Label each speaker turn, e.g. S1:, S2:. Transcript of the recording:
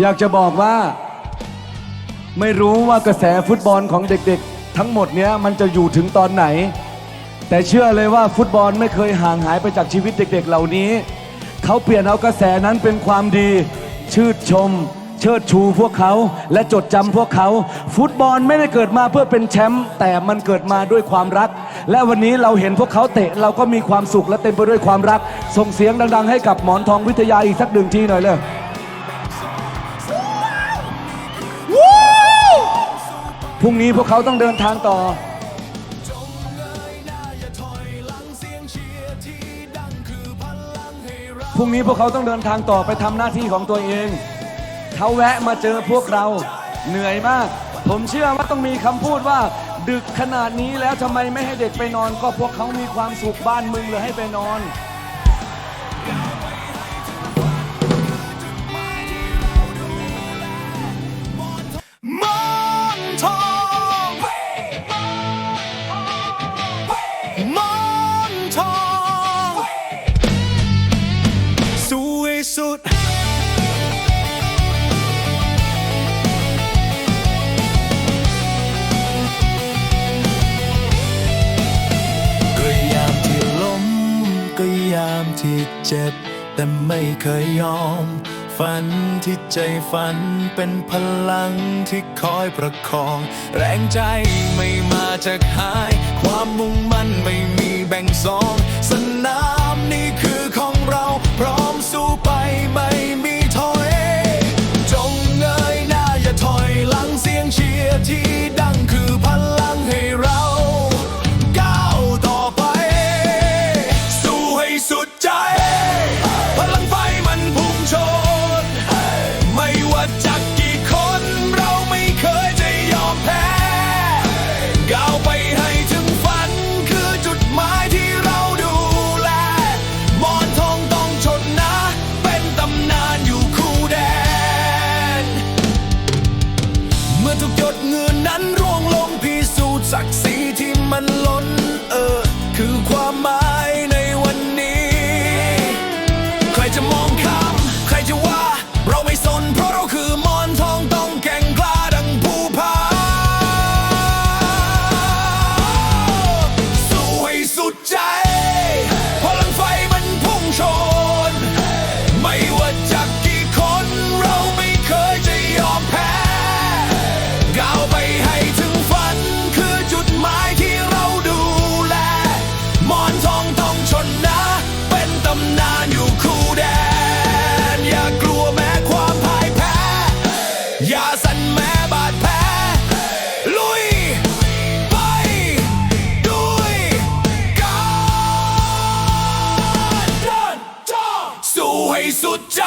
S1: อยากจะบอกว่า ไม่รู้ว่ากระแสฟุตบอลของเด็กๆ ทั้งหมดเนี้ยมันจะอยู่ถึงตอนไหน แต่เชื่อเลยว่าฟุตบอลไม่เคยห่างหายไปจากชีวิตเด็ก ๆ เหล่านี้ เขาเปลี่ยนเอากระแสนั้นเป็นความดี ชื่นชม เชิดชูพวกเขาและจดจำพวกเขา ฟุตบอลไม่ได้เกิดมาเพื่อเป็นแชมป์แต่มันเกิดมาด้วยความรัก และวันนี้เราเห็นพวกเขาเตะเราก็มีความสุขและเต็มไปด้วยความรัก ส่งเสียงดัง ๆ ให้กับหมอนทองวิทยาอีกสักหนึ่งทีหน่อยเลย พรุ่งนี้พวกเขาต้องเดินทางต่อ พรุ่งนี้พวกเขาต้องเดินทางต่อไปทำหน้าที่ของตัวเอง เขาแวะมาเจอพวกเราเหนื่อยมาก ผมเชื่อว่าต้องมีคำพูดว่า ดึกขนาดนี้แล้วทำไมไม่ให้เด็กไปนอน ก็พวกเขามีความสุขบ้านมึงเลยให้ไปนอน
S2: ก็ยามที่เจ็บ แต่ไม่เคยยอม ฝันที่ใจฝันเป็นพลังที่คอยประคอง แรงใจไม่มาจากหาย ความมุ่งมั่นไม่มีแบ่งสองสนาม ดเงื่อนั้นร่วงลงพิสูจน์ศักดิ์ศรีที่มันล้นเออ คือความหมายในวันนี้ ไม่สุดใจ